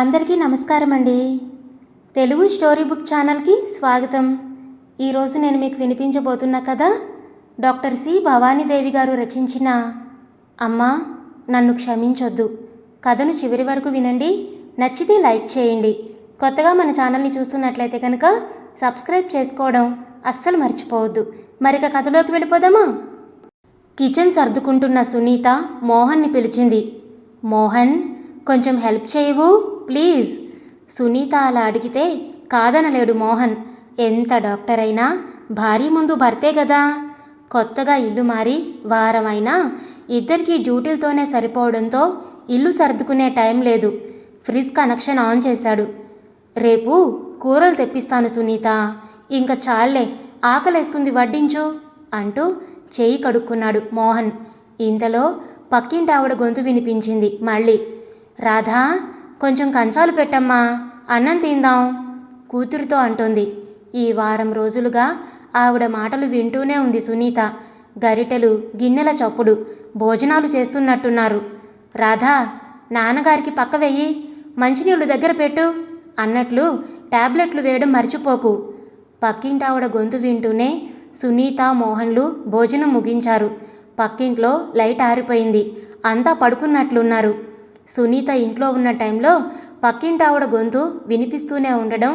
అందరికీ నమస్కారం అండి తెలుగు స్టోరీ బుక్ ఛానల్కి స్వాగతం. ఈరోజు నేను మీకు వినిపించబోతున్న కథ డాక్టర్ సి భవానీదేవి గారు రచించిన అమ్మా నన్ను క్షమించొద్దు. కథను చివరి వరకు వినండి. నచ్చితే లైక్ చేయండి. కొత్తగా మన ఛానల్ని చూస్తున్నట్లయితే కనుక సబ్స్క్రైబ్ చేసుకోవడం అస్సలు మర్చిపోవద్దు. మరిక కథలోకి వెళ్ళిపోదామా? కిచెన్ సర్దుకుంటున్న సునీత మోహన్ని పిలిచింది. మోహన్ కొంచెం హెల్ప్ చేయవు? ప్లీజ్. సునీత అలా అడిగితే కాదనలేడు మోహన్. ఎంత డాక్టర్ అయినా భార్య ముందు భర్తే కదా కొత్తగా ఇల్లు మారి వారమైనా ఇద్దరికీ డ్యూటీలతోనే సరిపోవడంతో ఇల్లు సర్దుకునే టైం లేదు. ఫ్రిజ్ కనెక్షన్ ఆన్ చేశాడు. రేపు కూరలు తెప్పిస్తాను సునీత. ఇంకా చాలే ఆకలేస్తుంది వడ్డించు అంటూ చేయి కడుక్కున్నాడు మోహన్. ఇంతలో పక్కింటి ఆవిడ గొంతు వినిపించింది మళ్ళీ. రాధా కొంచెం కంచాలు పెట్టమ్మా అన్నం తిందాం కూతురితో అంటోంది. ఈ వారం రోజులుగా ఆవిడ మాటలు వింటూనే ఉంది సునీత. గరిటెలు గిన్నెల చప్పుడు భోజనాలు చేస్తున్నట్టున్నారు. రాధా నాన్నగారికి పక్క వెయ్యి మంచినీళ్ళు దగ్గర పెట్టు అన్నట్లు టాబ్లెట్లు వేయడం మర్చిపోకు. పక్కింటావిడ గొంతు వింటూనే సునీత మోహన్లు భోజనం ముగించారు. పక్కింట్లో లైట్ ఆరిపోయింది. అంతా పడుకున్నట్లున్నారు. సునీత ఇంట్లో ఉన్న టైంలో పక్కింటావిడ గొంతు వినిపిస్తూనే ఉండడం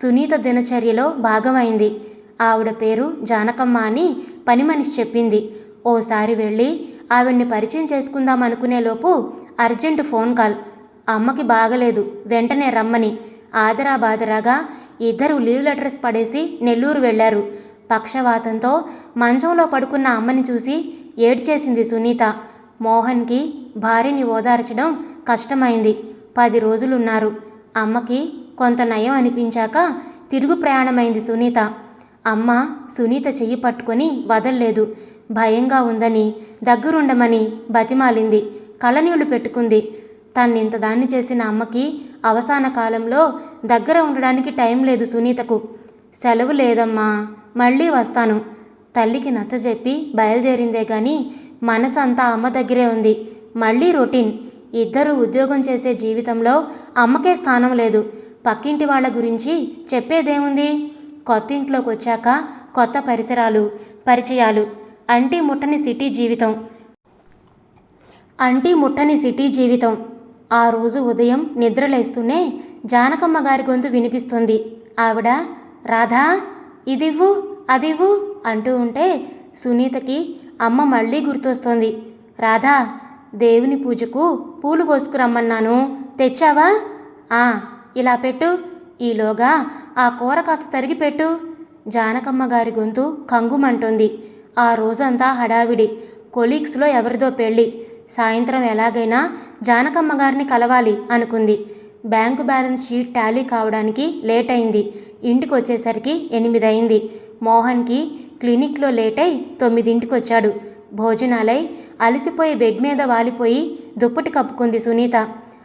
సునీత దినచర్యలో భాగమైంది. ఆవిడ పేరు జానకమ్మ అని పని మనిషి చెప్పింది. ఓసారి వెళ్ళి ఆవిడ్ని పరిచయం చేసుకుందాం అనుకునేలోపు అర్జెంటు ఫోన్ కాల్. అమ్మకి బాగలేదు. వెంటనే రమ్మని. ఆదరా బాదరాగా ఇద్దరు లీవ్ లెటర్స్ పడేసి నెల్లూరు వెళ్ళారు పక్షవాతంతో మంచంలో పడుకున్న అమ్మని చూసి ఏడ్చేసింది సునీత. మోహన్కి భార్యని ఓదార్చడం కష్టమైంది. పది రోజులున్నారు. అమ్మకి కొంత నయం అనిపించాక తిరుగు ప్రయాణమైంది సునీత. అమ్మ సునీత చెయ్యి పట్టుకొని వదల్లేదు. భయంగా ఉందని దగ్గరుండమని బతిమాలింది. కళ్ళనీళ్ళు పెట్టుకుంది. తన్నింత దాన్ని చేసిన అమ్మకి అవసాన కాలంలో దగ్గర ఉండడానికి టైం లేదు సునీతకు. సెలవు లేదమ్మా మళ్ళీ వస్తాను. తల్లికి నచ్చజెప్పి బయలుదేరిందే కానీ మనసంతా అమ్మ దగ్గరే ఉంది. మళ్ళీ రొటీన్. ఇద్దరు ఉద్యోగం చేసే జీవితంలో అమ్మకే స్థానం లేదు. పక్కింటి వాళ్ళ గురించి చెప్పేదేముంది? కొత్త ఇంట్లోకి వచ్చాక కొత్త పరిసరాలు పరిచయాలు. అంటి ముట్టని సిటీ జీవితం. అంటి ముట్టని సిటీ జీవితం. ఆ రోజు ఉదయం నిద్రలేస్తూనే జానకమ్మ గారి గొంతు వినిపిస్తుంది. ఆవిడ రాధా ఇదివ్వు అదివ్వు అంటూ ఉంటే సునీతకి అమ్మ మళ్ళీ గుర్తొస్తోంది. రాధా దేవుని పూజకు పూలు కోసుకురమ్మన్నాను. తెచ్చావా? ఆ ఇలా పెట్టు. ఈలోగా ఆ కూర కాస్త తరిగి పెట్టు. జానకమ్మ గారి గొంతు కంగుమంటోంది. ఆ రోజంతా హడావిడి. కొలీగ్స్లో ఎవరిదో పెళ్ళి. సాయంత్రం ఎలాగైనా జానకమ్మ గారిని కలవాలి అనుకుంది. బ్యాంకు బ్యాలెన్స్ షీట్ టాలీ కావడానికి లేట్ అయింది. ఇంటికి వచ్చేసరికి ఎనిమిది అయింది మోహన్కి క్లినిక్లో లేటై తొమ్మిదింటికొచ్చాడు. తొమ్మిదింటికి వచ్చాడు భోజనాలై అలసిపోయి బెడ్ మీద వాలిపోయి దుప్పటి కప్పుకుంది సునీత.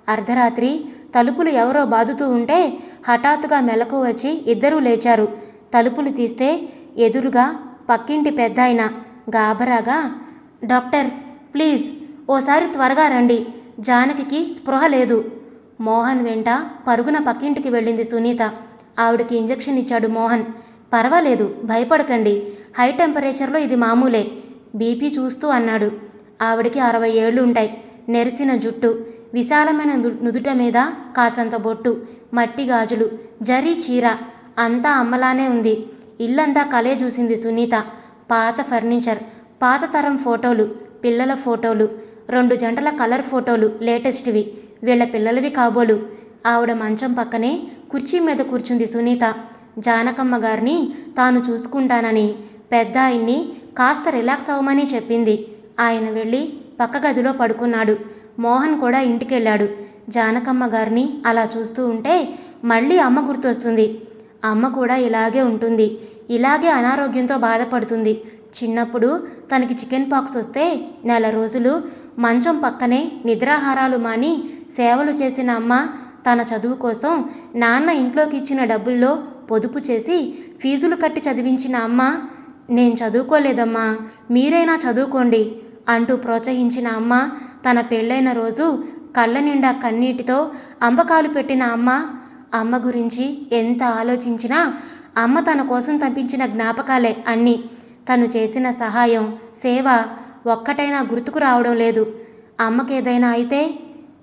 అర్ధరాత్రి తలుపులు ఎవరో బాదుతూ ఉంటే హఠాత్తుగా మెలకు వచ్చి ఇద్దరూ లేచారు. తలుపులు తీస్తే ఎదురుగా పక్కింటి పెద్దాయన గాబరాగా డాక్టర్ ప్లీజ్ ఓసారి త్వరగా రండి. జానకికి స్పృహ లేదు. మోహన్ వెంట పరుగున పక్కింటికి వెళ్ళింది సునీత. ఆవిడకి ఇంజెక్షన్ ఇచ్చాడు మోహన్. పర్వాలేదు భయపడకండి. హై టెంపరేచర్లో ఇది మామూలే. బీపీ చూస్తూ అన్నాడు. ఆవిడకి అరవై ఏళ్ళు ఉంటాయి నెరిసిన జుట్టు విశాలమైన నుదుట మీద కాసంత బొట్టు మట్టి గాజులు జరీ చీర అంతా అమ్మలానే ఉంది. ఇల్లంతా కలే చూసింది సునీత. పాత ఫర్నిచర్ పాత తరం ఫోటోలు పిల్లల ఫోటోలు రెండు జంటల కలర్ ఫోటోలు లేటెస్ట్వి. వీళ్ళ పిల్లలవి కాబోలు. ఆవిడ మంచం పక్కనే కుర్చీ మీద కూర్చుంది సునీత. జానకమ్మ గారిని తాను చూసుకుంటానని పెద్ద ఆయన్ని కాస్త రిలాక్స్ అవ్వమని చెప్పింది. ఆయన వెళ్ళి పక్క గదిలో పడుకున్నాడు. మోహన్ కూడా ఇంటికెళ్ళాడు. జానకమ్మ గారిని అలా చూస్తూ ఉంటే మళ్ళీ అమ్మ గుర్తొస్తుంది. అమ్మ కూడా ఇలాగే ఉంటుంది. ఇలాగే అనారోగ్యంతో బాధపడుతుంది. చిన్నప్పుడు తనకి చికెన్ పాక్స్ వస్తే నెల రోజులు మంచం పక్కనే నిద్రాహారాలు మాని సేవలు చేసిన అమ్మ తన చదువు కోసం నాన్న ఇంట్లోకి ఇచ్చిన డబ్బుల్లో పొదుపు చేసి ఫీజులు కట్టి చదివించిన అమ్మ నేను చదువుకోలేదమ్మా మీరైనా చదువుకోండి అంటూ ప్రోత్సహించిన అమ్మ తన పెళ్ళైన రోజు కళ్ళ నిండా కన్నీటితో అంబకాలు పెట్టిన అమ్మ అమ్మ గురించి ఎంత ఆలోచించినా అమ్మ తన కోసం తప్పించిన జ్ఞాపకాలే అన్నీ. తను చేసిన సహాయం సేవ ఒక్కటైనా గుర్తుకు రావడం లేదు. అమ్మకేదైనా అయితే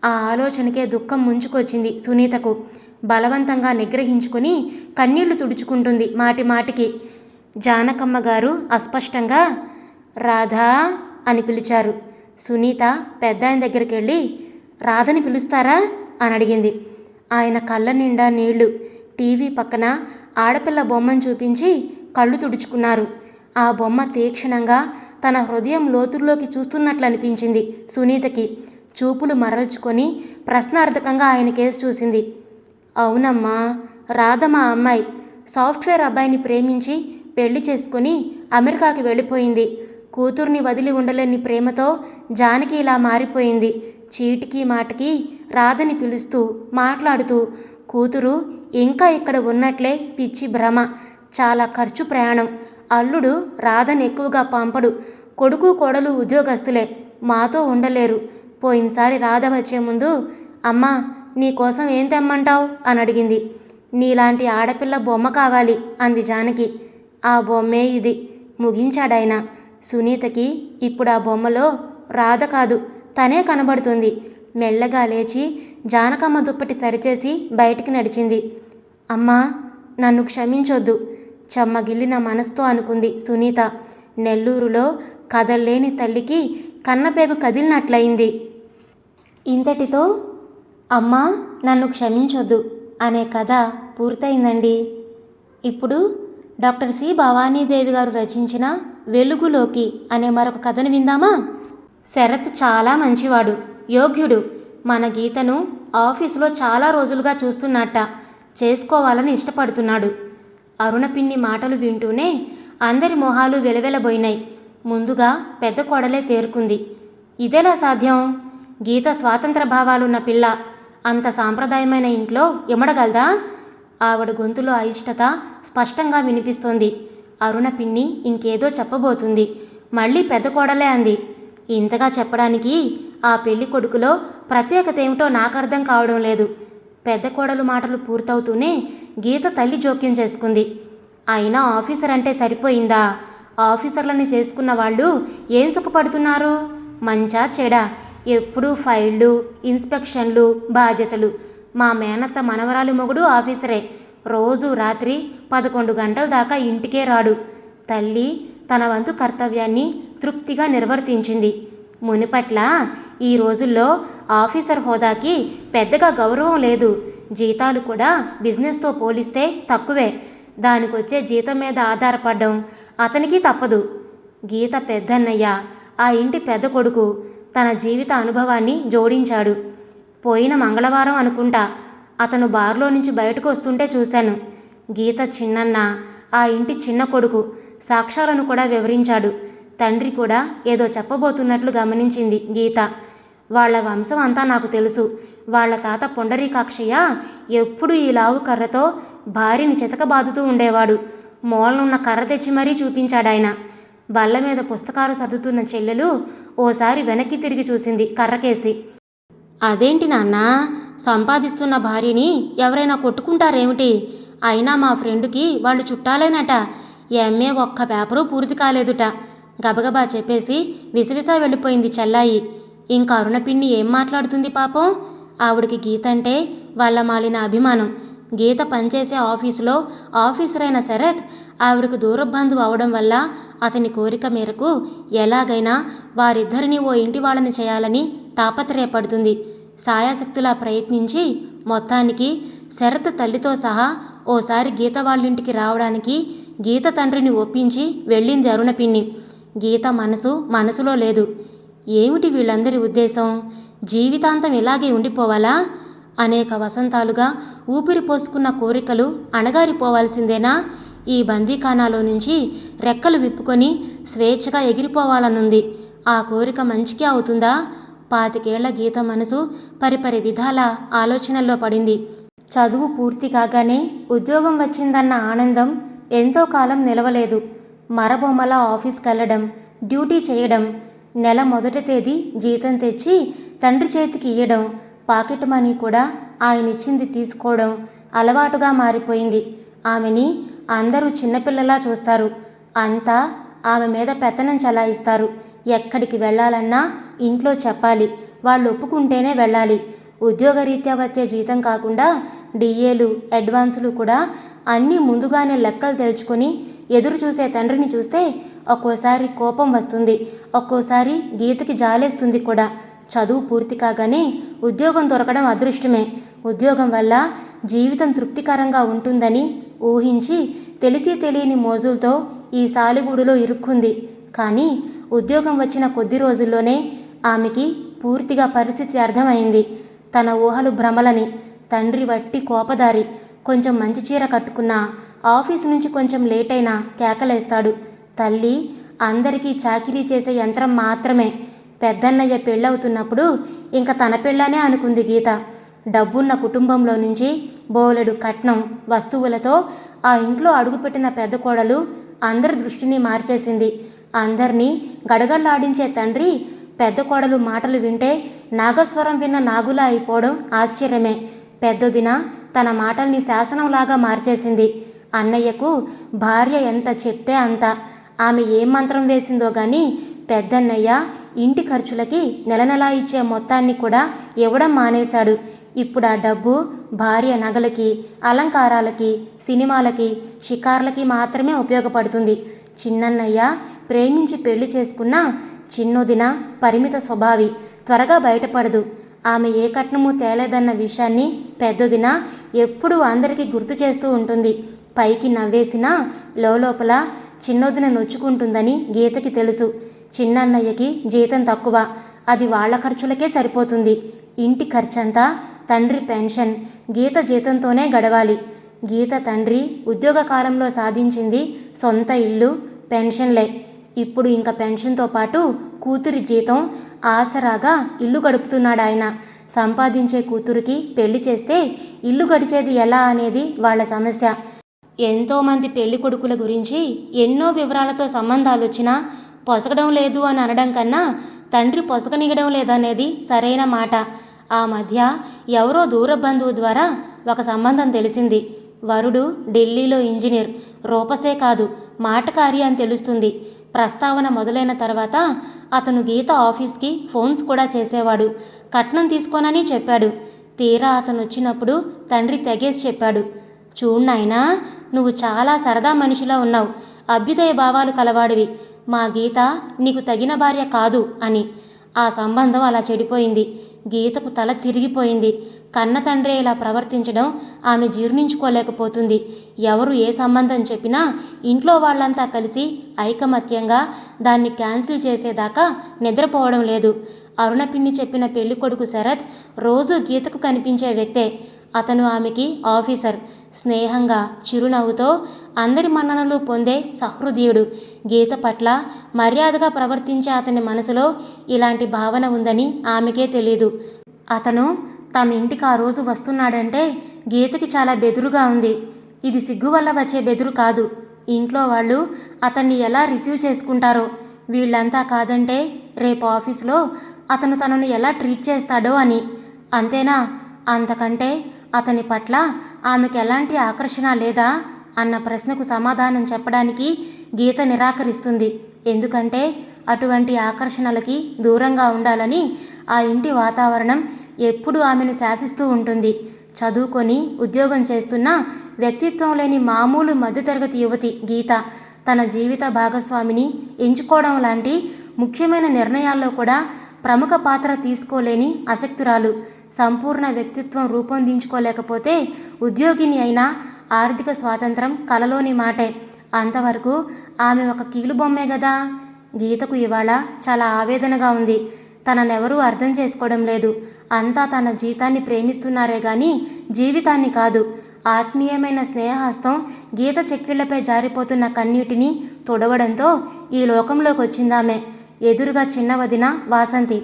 ఆ ఆలోచనకే దుఃఖం ముంచుకొచ్చింది సునీతకు. బలవంతంగా నిగ్రహించుకుని కన్నీళ్ళు తుడుచుకుంటుంది మాటి మాటికి. జానకమ్మ గారు అస్పష్టంగా రాధా అని పిలిచారు. సునీత పెద్ద ఆయన దగ్గరికి వెళ్ళి రాధని పిలుస్తారా? అని అడిగింది. ఆయన కళ్ళ నిండా నీళ్ళు. టీవీ పక్కన ఆడపిల్ల బొమ్మను చూపించి కళ్ళు తుడుచుకున్నారు. ఆ బొమ్మ తీక్షణంగా తన హృదయం లోతుల్లోకి చూస్తున్నట్లు అనిపించింది సునీతకి. చూపులు మరల్చుకొని ప్రశ్నార్థకంగా ఆయన కేసు చూసింది. అవునమ్మా రాధ మా అమ్మాయి. సాఫ్ట్వేర్ అబ్బాయిని ప్రేమించి పెళ్ళి చేసుకుని అమెరికాకి వెళ్ళిపోయింది. కూతుర్ని వదిలి ఉండలేని ప్రేమతో జానకి ఇలా మారిపోయింది. చీటికి మాటకి రాధని పిలుస్తూ మాట్లాడుతూ కూతురు ఇంకా ఇక్కడ ఉన్నట్లే పిచ్చి భ్రమ చాలా ఖర్చు ప్రయాణం. అల్లుడు రాధని ఎక్కువగా పంపడు. కొడుకు కోడలు ఉద్యోగస్తులే మాతో ఉండలేరు. పోయినసారి రాధ వచ్చే ముందు అమ్మా నీకోసం ఏం తెమ్మంటావు? అని అడిగింది. నీలాంటి ఆడపిల్ల బొమ్మ కావాలి అంది జానకి. ఆ బొమ్మే ఇది. ముగించాడాయన. సునీతకి ఇప్పుడు ఆ బొమ్మలో రాధ కాదు తనే కనబడుతుంది. మెల్లగా లేచి జానకమ్మ దుప్పటి సరిచేసి బయటికి నడిచింది. అమ్మా నన్ను క్షమించొద్దు. చెమ్మగిల్లిన మనసుతో అనుకుంది సునీత. నెల్లూరులో కదల్లేని తల్లికి కన్నపేగు కదిలినట్లయింది. ఇంతటితో అమ్మా నన్ను క్షమించొద్దు అనే కథ పూర్తయిందండి. ఇప్పుడు డాక్టర్ సి భవానీదేవి గారు రచించిన వెలుగులోకి అనే మరొక కథను విందామా? శరత్ చాలా మంచివాడు యోగ్యుడు. మన గీతను ఆఫీసులో చాలా రోజులుగా చూస్తున్నట్ట. చేసుకోవాలని ఇష్టపడుతున్నాడు. అరుణ పిన్ని మాటలు వింటూనే అందరి మొహాలు వెలవెలబోయినాయి ముందుగా పెద్ద కోడలే తేరుకుంది. ఇదెలా సాధ్యం? గీత స్వాతంత్ర భావాలున్న పిల్ల. అంత సాంప్రదాయమైన ఇంట్లో ఎమడగలదా? ఆవిడ గొంతులో అయిష్టత స్పష్టంగా వినిపిస్తోంది. అరుణ పిన్ని ఇంకేదో చెప్పబోతుంది. మళ్ళీ పెద్ద కోడలే అంది. ఇంతగా చెప్పడానికి ఆ పెళ్ళి కొడుకులో ప్రత్యేకత ఏమిటో నాకు అర్థం కావడం లేదు. పెద్ద కోడలు మాటలు పూర్తవుతూనే గీత తల్లి జోక్యం చేసుకుంది. అయినా ఆఫీసర్ అంటే సరిపోయిందా? ఆఫీసర్లని చేసుకున్న వాళ్ళు ఏం సుఖపడుతున్నారు? మంచా చెడా? ఎప్పుడూ ఫైళ్ళు ఇన్స్పెక్షన్లు బాధ్యతలు మా మేనత్త మనవరాలి మొగుడు ఆఫీసరే. రోజు రాత్రి పదకొండు గంటల దాకా ఇంటికే రాడు. తల్లి తన వంతు కర్తవ్యాన్ని తృప్తిగా నిర్వర్తించింది. మునిపట్ల ఈ రోజుల్లో ఆఫీసర్ హోదాకి పెద్దగా గౌరవం లేదు. జీతాలు కూడా బిజినెస్తో పోలిస్తే తక్కువే. దానికొచ్చే జీతం మీద ఆధారపడడం అతనికి తప్పదు. గీత పెద్దన్నయ్య ఆ ఇంటి పెద్ద కొడుకు తన జీవిత అనుభవాన్ని జోడించాడు. పోయిన మంగళవారం అనుకుంటా. అతను బార్లో నుంచి బయటకు వస్తుంటే చూశాను. గీత చిన్నన్న ఆ ఇంటి చిన్న కొడుకు సాక్ష్యాలను కూడా వివరించాడు. తండ్రి కూడా ఏదో చెప్పబోతున్నట్లు గమనించింది గీత. వాళ్ళ వంశం అంతా నాకు తెలుసు. వాళ్ళ తాత పొండరీకాక్షయ్య ఎప్పుడు ఈ లావు కర్రతో భార్యని చితకబాదుతూ ఉండేవాడు. మూలనున్న కర్ర తెచ్చి మరీ చూపించాడాయన. బల్ల మీద పుస్తకాలు సర్దుతున్న చెల్లెలు ఓసారి వెనక్కి తిరిగి చూసింది కర్రకేసి. అదేంటి నాన్న? సంపాదిస్తున్న భార్యని ఎవరైనా కొట్టుకుంటారేమిటి? అయినా మా ఫ్రెండ్కి వాళ్ళు చుట్టాలేనట. ఎంఏ ఒక్క పేపరు పూర్తి కాలేదుట. గబగబా చెప్పేసి విసవిసా వెళ్ళిపోయింది చెల్లాయి. ఇంకా అరుణపిన్ని ఏం మాట్లాడుతుంది పాపం? ఆవిడికి గీత అంటే వాళ్ళ మాలిన అభిమానం. గీత పనిచేసే ఆఫీసులో ఆఫీసర్ అయిన శరత్ ఆవిడకు దూరబంధువు అవడం వల్ల అతని కోరిక మేరకు ఎలాగైనా వారిద్దరిని ఓ ఇంటి వాళ్ళని చేయాలని తాపత్రయపడుతుంది. సాయాశక్తులా ప్రయత్నించి మొత్తానికి శరత్ తల్లితో సహా ఓసారి గీత వాళ్ళింటికి రావడానికి గీత తండ్రిని ఒప్పించి వెళ్ళింది అరుణపిన్ని. గీత మనసు మనసులో లేదు. ఏమిటి వీళ్ళందరి ఉద్దేశం? జీవితాంతం ఇలాగే ఉండిపోవాలా? అనేక వసంతాలుగా ఊపిరి పోసుకున్న కోరికలు అణగారిపోవాల్సిందేనా? ఈ బందీఖానాలో నుంచి రెక్కలు విప్పుకొని స్వేచ్ఛగా ఎగిరిపోవాలనుంది. ఆ కోరిక మంచికే అవుతుందా? పాతికేళ్ళ గీత మనసు పరిపరి విధాల ఆలోచనల్లో పడింది. చదువు పూర్తి కాగానే ఉద్యోగం వచ్చిందన్న ఆనందం ఎంతో కాలం నిలవలేదు. మరబొమ్మల ఆఫీస్కి వెళ్ళడం డ్యూటీ చేయడం నెల మొదటి తేదీ జీతం తెచ్చి తండ్రి చేతికి ఇయ్యడం పాకెట్ మనీ కూడా ఆయన ఇచ్చింది తీసుకోవడం అలవాటుగా మారిపోయింది. ఆమెని అందరూ చిన్నపిల్లలా చూస్తారు. అంతా ఆమె మీద పెత్తనం చలాయిస్తారు. ఎక్కడికి వెళ్ళాలన్నా ఇంట్లో చెప్పాలి. వాళ్ళు ఒప్పుకుంటేనే వెళ్ళాలి. ఉద్యోగరీత్యా వచ్చే జీతం కాకుండా డిఏలు అడ్వాన్సులు కూడా అన్నీ ముందుగానే లెక్కలు తెలుసుకుని ఎదురు చూసే తండ్రిని చూస్తే ఒక్కోసారి కోపం వస్తుంది. ఒక్కోసారి గీతకి జాలేస్తుంది కూడా. చదువు పూర్తి కాగానే ఉద్యోగం దొరకడం అదృష్టమే. ఉద్యోగం వల్ల జీవితం తృప్తికరంగా ఉంటుందని ఊహించి తెలిసి తెలియని మోజులతో ఈ సాలిగూడులో ఇరుక్కుంది. కానీ ఉద్యోగం వచ్చిన కొద్ది రోజుల్లోనే ఆమెకి పూర్తిగా పరిస్థితి అర్థమైంది. తన ఊహలు భ్రమలని తండ్రి వట్టి కోపదారి కొంచెం మంచి చీర కట్టుకున్నా ఆఫీసు నుంచి కొంచెం లేట్ అయినా కేకలేస్తాడు. తల్లి అందరికీ చాకిరీ చేసే యంత్రం మాత్రమే. పెద్దన్నయ్య పెళ్ళవుతున్నప్పుడు ఇంకా తన పెళ్ళనే అనుకుంది గీత. డబ్బున్న కుటుంబంలో నుంచి బోలెడు కట్నం వస్తువులతో ఆ ఇంట్లో అడుగుపెట్టిన పెద్ద కోడలు అందరి దృష్టిని మార్చేసింది. అందరినీ గడగడలాడించే తండ్రి పెద్ద కోడలు మాటలు వింటే నాగస్వరం విన్న నాగులా అయిపోవడం ఆశ్చర్యమే. పెద్దదిన తన మాటల్ని శాసనంలాగా మార్చేసింది. అన్నయ్యకు భార్య ఎంత చెప్తే అంత. ఆమె ఏం మంత్రం వేసిందో గాని పెద్దన్నయ్య ఇంటి ఖర్చులకి నెల నెలా ఇచ్చే మొత్తాన్ని కూడా ఇవ్వడం మానేశాడు. ఇప్పుడు ఆ డబ్బు భార్య నగలకి అలంకారాలకి సినిమాలకి షికార్లకి మాత్రమే ఉపయోగపడుతుంది. చిన్నన్నయ్య ప్రేమించి పెళ్ళి చేసుకున్న చిన్నోదిన పరిమిత స్వభావి. త్వరగా బయటపడదు. ఆమె ఏ కట్నము తేలేదన్న విషయాన్ని పెద్దదిన ఎప్పుడూ అందరికీ గుర్తు చేస్తూ ఉంటుంది. పైకి నవ్వేసినా లోపల చిన్నోదిన నొచ్చుకుంటుందని గీతకి తెలుసు. చిన్నన్నయ్యకి జీతం తక్కువ. అది వాళ్ళ ఖర్చులకే సరిపోతుంది. ఇంటి ఖర్చంతా తండ్రి పెన్షన్. గీత జీతంతోనే గడవాలి. గీత తండ్రి ఉద్యోగ కాలంలో సాధించింది సొంత ఇల్లు పెన్షన్లే. ఇప్పుడు ఇంకా పెన్షన్తో పాటు కూతురి జీతం ఆసరాగా ఇల్లు గడుపుతున్నాడు ఆయన సంపాదించే కూతురికి పెళ్ళి చేస్తే ఇల్లు గడిచేది ఎలా అనేది వాళ్ళ సమస్య. ఎంతోమంది పెళ్ళి కొడుకుల గురించి ఎన్నో వివరాలతో సంబంధాలు వచ్చినా పొసగడం లేదు అని అనడం కన్నా తండ్రి పొసగనిగడం లేదనేది సరైన మాట. ఆ మధ్య ఎవరో దూర బంధువు ద్వారా ఒక సంబంధం తెలిసింది. వరుడు ఢిల్లీలో ఇంజనీర్ రూపసే కాదు మాటకారి అని తెలుస్తుంది. ప్రస్తావన మొదలైన తర్వాత అతను గీత ఆఫీస్కి ఫోన్స్ కూడా చేసేవాడు. కట్నం తీసుకోనని చెప్పాడు. తీరా అతను వచ్చినప్పుడు తండ్రి తెగేసి చెప్పాడు. చూడు నాయనా నువ్వు చాలా సరదా మనిషిలా ఉన్నావు. అభ్యుదయ భావాలు కలవాడివి. మా గీత నీకు తగిన భార్య కాదు అని. ఆ సంబంధం అలా చెడిపోయింది. గీతకు తల తిరిగిపోయింది. కన్న తండ్రి ఇలా ప్రవర్తించడం ఆమె జీర్ణించుకోలేకపోతుంది. ఎవరు ఏ సంబంధం చెప్పినా ఇంట్లో వాళ్ళంతా కలిసి ఐకమత్యంగా దాన్ని క్యాన్సిల్ చేసేదాకా నిద్రపోవడం లేదు. అరుణపిన్ని చెప్పిన పెళ్ళి కొడుకు శరత్ రోజు గీతకు కనిపించే వ్యక్తే. అతను ఆమెకి ఆఫీసర్. స్నేహంగా చిరునవ్వుతో అందరి మన్ననలు పొందే సహృదయుడు. గీత పట్ల మర్యాదగా ప్రవర్తించే అతని మనసులో ఇలాంటి భావన ఉందని ఆమెకే తెలియదు అతను తమ ఇంటికి ఆ రోజు వస్తున్నాడంటే గీతకి చాలా బెదురుగా ఉంది. ఇది సిగ్గు వల్ల వచ్చే బెదురు కాదు. ఇంట్లో వాళ్ళు అతన్ని ఎలా రిసీవ్ చేసుకుంటారో వీళ్ళంతా కాదంటే రేపు ఆఫీస్లో అతను తనను ఎలా ట్రీట్ చేస్తాడో అని. అంతేనా? అంతకంటే అతని పట్ల ఆమెకు ఎలాంటి ఆకర్షణ లేదా? అన్న ప్రశ్నకు సమాధానం చెప్పడానికి గీత నిరాకరిస్తుంది. ఎందుకంటే అటువంటి ఆకర్షణలకి దూరంగా ఉండాలని ఆ ఇంటి వాతావరణం ఎప్పుడు ఆమెను శాసిస్తూ ఉంటుంది. చదువుకొని ఉద్యోగం చేస్తున్న వ్యక్తిత్వం లేని మామూలు మధ్యతరగతి యువతి గీత తన జీవిత భాగస్వామిని ఎంచుకోవడం లాంటి ముఖ్యమైన నిర్ణయాల్లో కూడా ప్రముఖ పాత్ర తీసుకోలేని అసక్తురాలు సంపూర్ణ వ్యక్తిత్వం రూపొందించుకోలేకపోతే ఉద్యోగిని అయినా ఆర్థిక స్వాతంత్రం కలలోని మాటే. అంతవరకు ఆమె ఒక కీలుబొమ్మే కదా గీతకు ఇవాళ చాలా ఆవేదనగా ఉంది. తననెవరూ అర్థం చేసుకోవడం లేదు. అంతా తన జీతాన్ని ప్రేమిస్తున్నారే గాని జీవితాన్ని కాదు. ఆత్మీయమైన స్నేహహస్తం గీత చెక్కిళ్ళపై జారిపోతున్న కన్నీటిని తుడవడంతో ఈ లోకంలోకి వచ్చిందామె ఎదురుగా చిన్న వదిన వాసంతి.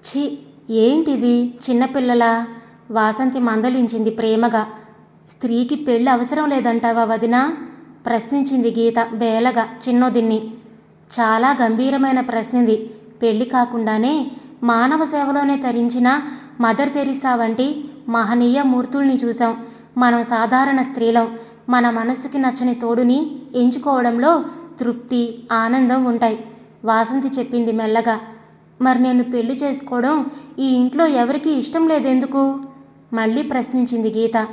ఛీ ఏంటిది? చిన్నపిల్లల వాసంతి మందలించింది ప్రేమగా. స్త్రీకి పెళ్ళి అవసరం లేదంటావా వదిన? ప్రశ్నించింది గీత బేలగా చిన్నోదిన్ని. చాలా గంభీరమైన ప్రశ్నింది. పెళ్ళి కాకుండానే మానవ సేవలోనే తరించిన మదర్ తెరిసా వంటి మహనీయ మూర్తుల్ని చూసాం మనం సాధారణ స్త్రీలం. మన మనసుకి నచ్చని తోడుని ఎంచుకోవడంలో తృప్తి ఆనందం ఉంటాయి. వాసంతి చెప్పింది మెల్లగా. మరి నేను పెళ్ళి చేసుకోవడం ఈ ఇంట్లో ఎవరికీ ఇష్టం లేదెందుకు? మళ్ళీ ప్రశ్నించింది గీత.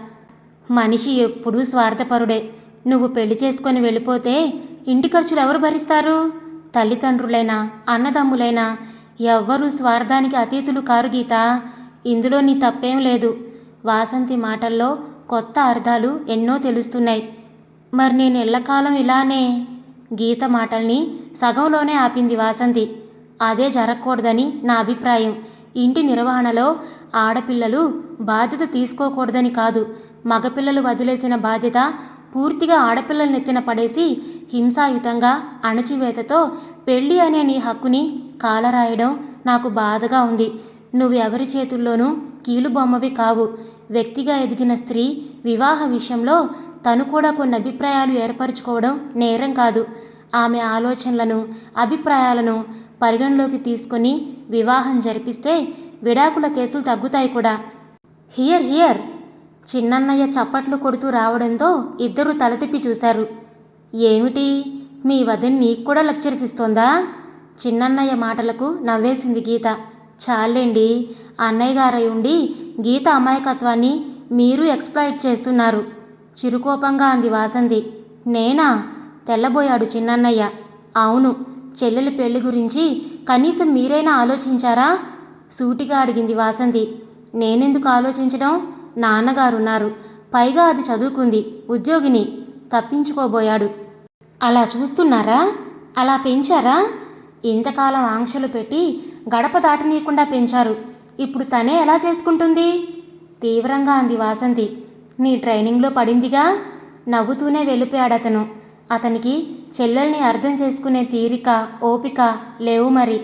మనిషి ఎప్పుడూ స్వార్థపరుడే. నువ్వు పెళ్ళి చేసుకొని వెళ్ళిపోతే ఇంటి ఖర్చులు ఎవరు భరిస్తారు? తల్లిదండ్రులైనా అన్నదమ్ములైనా ఎవ్వరూ స్వార్థానికి అతీతులు కారు గీత. ఇందులో నీ తప్పేం లేదు. వాసంతి మాటల్లో కొత్త అర్థాలు ఎన్నో తెలుస్తున్నాయి. మరి నేను ఎల్లకాలం ఇలానే? గీత మాటల్ని సగంలోనే ఆపింది వాసంతి. అదే జరగకూడదని నా అభిప్రాయం. ఇంటి నిర్వహణలో ఆడపిల్లలు బాధ్యత తీసుకోకూడదని కాదు. మగపిల్లలు వదిలేసిన బాధ్యత పూర్తిగా ఆడపిల్లల నెత్తిన పడేసి హింసాయుతంగా అణచివేతతో పెళ్ళి అనే నీ హక్కుని కాలరాయడం నాకు బాధగా ఉంది. నువ్వు ఎవరి చేతుల్లోనూ కీలుబొమ్మవి కావు. వ్యక్తిగా ఎదిగిన స్త్రీ వివాహ విషయంలో తను కూడా కొన్ని అభిప్రాయాలు ఏర్పరచుకోవడం నేరం కాదు. ఆమె ఆలోచనలను అభిప్రాయాలను పరిగణలోకి తీసుకొని వివాహం జరిపిస్తే విడాకుల కేసులు తగ్గుతాయి కూడా. Hear hear! చిన్నన్నయ్య చప్పట్లు కొడుతూ రావడంతో ఇద్దరూ తలతిప్పి చూశారు. ఏమిటి? మీ వదిన నీకు కూడా లెక్చర్స్ ఇస్తోందా? చిన్నన్నయ్య మాటలకు నవ్వేసింది గీత. చాలండి అన్నయ్య గారై ఉండి గీత అమాయకత్వాన్ని మీరు ఎక్స్ప్లాయిట్ చేస్తున్నారు. చిరుకోపంగా అంది వాసంతి. నేనా? తెల్లబోయాడు చిన్నన్నయ్య. అవును చెల్లెలి పెళ్ళి గురించి కనీసం మీరైనా ఆలోచించారా? సూటిగా అడిగింది వాసంతి. నేనెందుకు ఆలోచించడం? నాన్నగారున్నారు. పైగా అది చదువుకుంది ఉద్యోగిని తప్పించుకోబోయాడు. అలా చూస్తున్నారా? అలా పెంచారా? ఇంతకాలం ఆంక్షలు పెట్టి గడప దాటనీయకుండా పెంచారు. ఇప్పుడు తనే ఎలా చేసుకుంటుంది? తీవ్రంగా అంది వాసంతి. నీ ట్రైనింగ్లో పడిందిగా? నవ్వుతూనే వెళ్ళిపోయాడతను. అతనికి చెల్లెల్ని అర్థం చేసుకునే తీరిక ఓపిక లేవు మరి.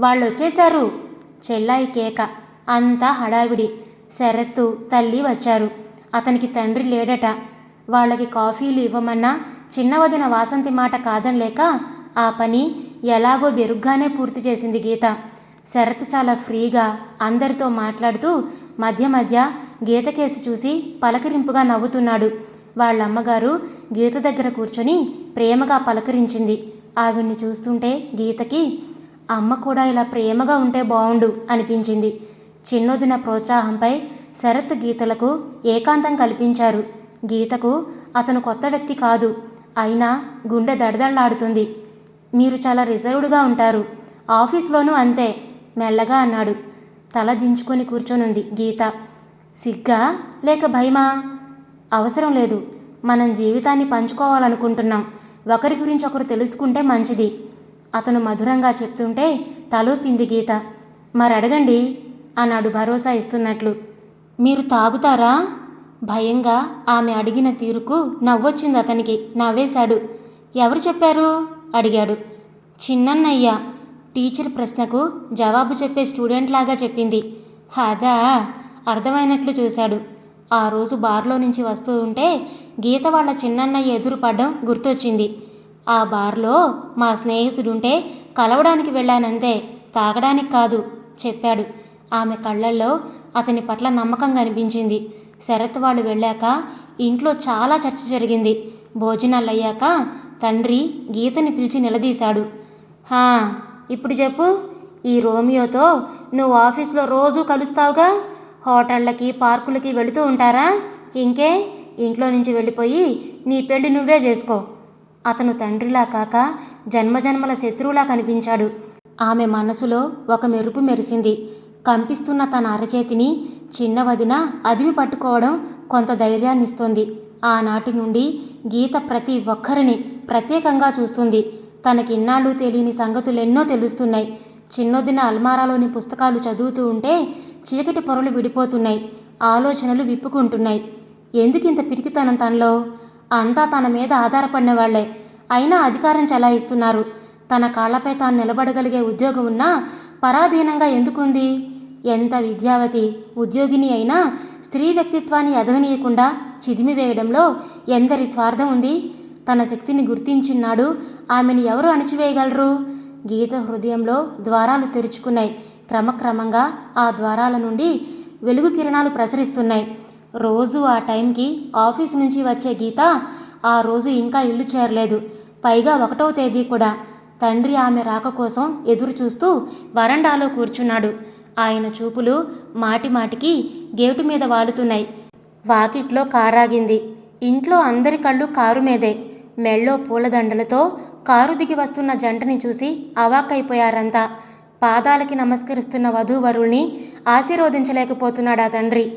వాళ్ళు వచ్చేశారు చెల్లాయి కేక. అంతా హడావిడి. శరత్తు తల్లి వచ్చారు. అతనికి తండ్రి లేడట. వాళ్ళకి కాఫీలు ఇవ్వమన్నా చిన్నవదిన వాసంతి మాట కాదనలేక ఆ పని ఎలాగో బెరుగ్గానే పూర్తి చేసింది గీత. శరత్ చాలా ఫ్రీగా అందరితో మాట్లాడుతూ మధ్య మధ్య గీత కేసి చూసి పలకరింపుగా నవ్వుతున్నాడు. వాళ్ళమ్మగారు గీత దగ్గర కూర్చొని ప్రేమగా పలకరించింది. ఆవిడ్ని చూస్తుంటే గీతకి అమ్మ కూడా ఇలా ప్రేమగా ఉంటే బావుండు అనిపించింది. చిన్నొదిన ప్రోత్సాహంపై శరత్ గీతలకు ఏకాంతం కల్పించారు. గీతకు అతను కొత్త వ్యక్తి కాదు. అయినా గుండె దడదళ్ళాడుతుంది మీరు చాలా రిజర్వ్డ్గా ఉంటారు. ఆఫీస్లోనూ అంతే మెల్లగా అన్నాడు. తల దించుకొని కూర్చొనుంది గీత. సిగ్గా? లేక భయమా? అవసరం లేదు. మనం జీవితాన్ని పంచుకోవాలనుకుంటున్నాం. ఒకరి గురించి ఒకరు తెలుసుకుంటే మంచిది. అతను మధురంగా చెప్తుంటే తలూపింది గీత. మరి అడగండి అన్నాడు భరోసా ఇస్తున్నట్లు. మీరు తాగుతారా? భయంగా ఆమె అడిగిన తీరుకు నవ్వొచ్చింది అతనికి. నవ్వేశాడు. ఎవరు చెప్పారు? అడిగాడు. చిన్నన్నయ్య టీచర్ ప్రశ్నకు జవాబు చెప్పే స్టూడెంట్ లాగా చెప్పింది. అదా అర్థమైనట్లు చూశాడు. ఆ రోజు బార్లో నుంచి వస్తూ ఉంటే గీత వాళ్ళ చిన్నన్నయ్య ఎదురుపడ్డం గుర్తొచ్చింది. ఆ బార్లో మా స్నేహితుడుంటే కలవడానికి వెళ్ళానంతే తాగడానికి కాదు చెప్పాడు. ఆమె కళ్ళల్లో అతని పట్ల నమ్మకం కనిపించింది. శరత్ వాళ్ళు వెళ్ళాక ఇంట్లో చాలా చర్చ జరిగింది. భోజనాలు అయ్యాక తండ్రి గీతని పిలిచి నిలదీశాడు. హా ఇప్పుడు చెప్పు ఈ రోమియోతో నువ్వు ఆఫీస్లో రోజూ కలుస్తావుగా? హోటళ్ళకి పార్కులకి వెళుతూ ఉంటారా? ఇంకే ఇంట్లో నుంచి వెళ్ళిపోయి నీ పెళ్ళి నువ్వే చేసుకో. అతను తండ్రిలా కాక జన్మజన్మల శత్రువులా కనిపించాడు. ఆమె మనసులో ఒక మెరుపు మెరిసింది. కంపిస్తున్న తన అరచేతిని చిన్న వదిన అదిమి పట్టుకోవడం కొంత ధైర్యాన్నిస్తోంది. ఆనాటి నుండి గీత ప్రతి ఒక్కరిని ప్రత్యేకంగా చూస్తుంది. తనకిన్నాళ్ళు తెలియని సంగతులెన్నో తెలుస్తున్నాయి. చిన్నొదిన అల్మారాలోని పుస్తకాలు చదువుతూ ఉంటే చీకటి పొరలు విడిపోతున్నాయి. ఆలోచనలు విప్పుకుంటున్నాయి. ఎందుకింత పిరికితనం తనలో? అంతా తన మీద ఆధారపడిన వాళ్ళే. అయినా అధికారం చెలాయిస్తున్నారు. తన కాళ్ళపై తాను నిలబడగలిగే ఉద్యోగం ఉన్నా పరాధీనంగా ఎందుకుంది? ఎంత విద్యావతి ఉద్యోగిని అయినా స్త్రీ వ్యక్తిత్వాన్ని ఎదగనీయకుండా చిదిమివేయడంలో ఎందరి స్వార్థం ఉంది? తన శక్తిని గుర్తించినాడు. ఆమెను ఎవరు అణిచివేయగలరు? గీత హృదయంలో ద్వారాలు తెరుచుకున్నాయి. క్రమక్రమంగా ఆ ద్వారాల నుండి వెలుగు కిరణాలు ప్రసరిస్తున్నాయి. రోజు ఆ టైంకి ఆఫీస్ నుంచి వచ్చే గీత ఆ రోజు ఇంకా ఇల్లు చేరలేదు. పైగా ఒకటవ తేదీ కూడా. తండ్రి ఆమె రాక కోసం ఎదురు చూస్తూ వరండాలో కూర్చున్నాడు. ఆయన చూపులు మాటి మాటికి గేటు మీద వాలుతున్నాయి. వాకిట్లో కారాగింది. ఇంట్లో అందరి కళ్ళు కారు మీదే. మెళ్ళో పూలదండలతో కారు దిగి వస్తున్న జంటని చూసి అవాక్కైపోయారంతా. పాదాలకి నమస్కరిస్తున్న వధూవరుల్ని ఆశీర్వదించలేకపోతున్నాడు ఆ తండ్రి?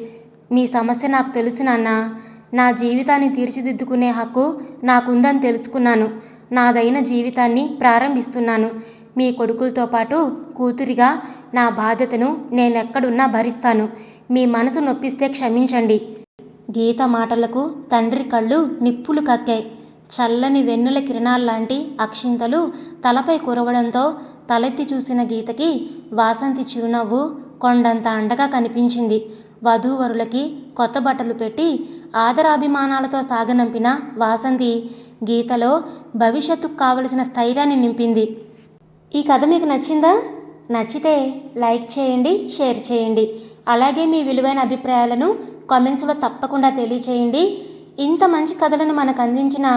మీ సమస్య నాకు తెలుసు నాన్న. నా జీవితాన్ని తీర్చిదిద్దుకునే హక్కు నాకుందని తెలుసుకున్నాను. నాదైన జీవితాన్ని ప్రారంభిస్తున్నాను. మీ కొడుకులతో పాటు కూతురిగా నా బాధ్యతను నేనెక్కడున్నా భరిస్తాను. మీ మనసు నొప్పిస్తే క్షమించండి. గీత మాటలకు తండ్రి కళ్ళు నిప్పులు కక్కాయి. చల్లని వెన్నుల కిరణాల్లాంటి అక్షింతలు తలపై కురవడంతో తలెత్తి చూసిన గీతకి వాసంతి చిరునవ్వు కొండంత అండగా కనిపించింది. వధూవరులకి కొత్త బట్టలు పెట్టి ఆదరాభిమానాలతో సాగనంపిన వాసంతి గీతలో భవిష్యత్తుకు కావలసిన స్థైర్యాన్ని నింపింది. ఈ కథ మీకు నచ్చిందా? నచ్చితే లైక్ చేయండి షేర్ చేయండి. అలాగే మీ విలువైన అభిప్రాయాలను కామెంట్స్లో తప్పకుండా తెలియచేయండి. ఇంత మంచి కథలను మనకు అందించిన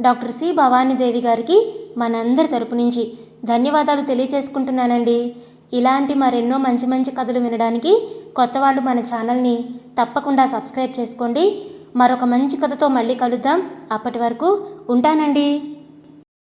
డాక్టర్ సి భవానీదేవి గారికి మనందరి తరపు నుంచి ధన్యవాదాలు తెలియచేసుకుంటున్నానండి ఇలాంటి మరెన్నో మంచి మంచి కథలు వినడానికి కొత్త వాళ్ళు మన ఛానల్ని తప్పకుండా సబ్స్క్రైబ్ చేసుకోండి. మరొక మంచి కథతో మళ్ళీ కలుద్దాం. అప్పటి వరకు ఉంటానండి.